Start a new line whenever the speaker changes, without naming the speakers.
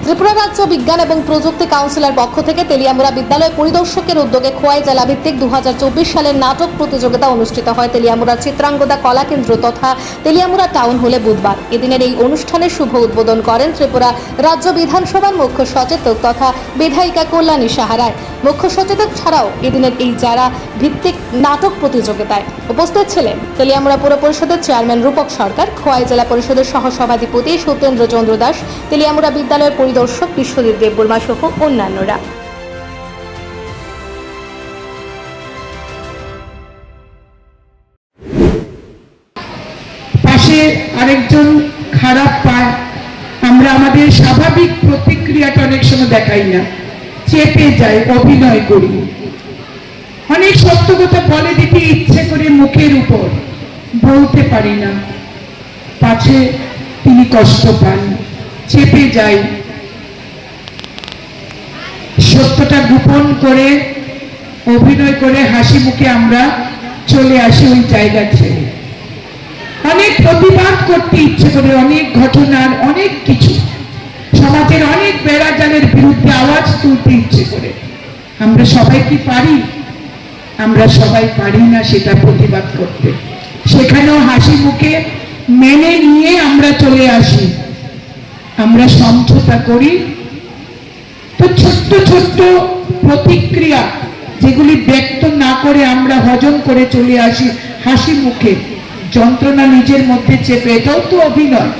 ত্রিপুরা রাজ্য বিজ্ঞান এবং প্রযুক্তি কাউন্সিলের পক্ষ থেকে তেলিয়ামুড়া বিদ্যালয় পরিদর্শকের উদ্যোগে খোয়াই জেলা ভিত্তিক দু সালের নাটক প্রতিযোগিতা অনুষ্ঠিত হয় তেলিয়ামুড়া চিত্রাঙ্গদা কলা কেন্দ্র তথা তেলিয়ামুড়া টাউন হলে বুধবার। এদিনের এই অনুষ্ঠানে শুভ উদ্বোধন করেন ত্রিপুরা রাজ্য বিধানসভার মুখ্য সচেতক তথা বিধায়িকা কল্যাণী সাহারায় মুখ্য সচেতক ছাড়াও এদিনের এই যারা ভিত্তিক নাটক প্রতিযোগিতায় উপস্থিত ছিলেন তেলিয়ামুড়া পুর পরিষদের চেয়ারম্যান রূপক সরকার, খোয়াই জেলা পরিষদের সহসভাধিপতি সত্যেন্দ্র চন্দ্র দাস, তেলিয়ামুড়া বিদ্যালয়ের পরিদর্শক বিশ্বজিৎ দেববর্মা সহ অন্যান্যরা।
আরেকজন খারাপ পায়। আমরা আমাদের স্বাভাবিক প্রতিক্রিয়াটা অনেক সময় দেখাই না। চেপে যাই অভিনয় করি। অনেক সত্য কথা বলে দিতে ইচ্ছে করে মুখের উপর। বলতে পারি না। পাছে তিনি কষ্ট পান। চেপে যাই গোপন করে, অভিনয় করে হাসি মুখে আমরা চলে আসি ওই জায়গা ছেড়ে। অনেক প্রতিবাদ করতে ইচ্ছে করে, অনেক ঘটনার অনেক কিছু। সমাজের অনেক বেড়াজালের বিরুদ্ধে আওয়াজ তুলতে ইচ্ছে করে। আমরা সবাই কি পারি? আমরা সবাই পারি না সেটা প্রতিবাদ করতে। সেখানেও হাসি মুখে মেনে নিয়ে আমরা চলে আসি। আমরা সমঝোতা করি। তো ছোট্ট ছোট্ট প্রতিক্রিয়া যেগুলি ব্যক্ত না করে আমরা হজম করে চলে আসি হাসি মুখে। যন্ত্রণা নিজের মধ্যে চেপে এটাও তো অভিনয়।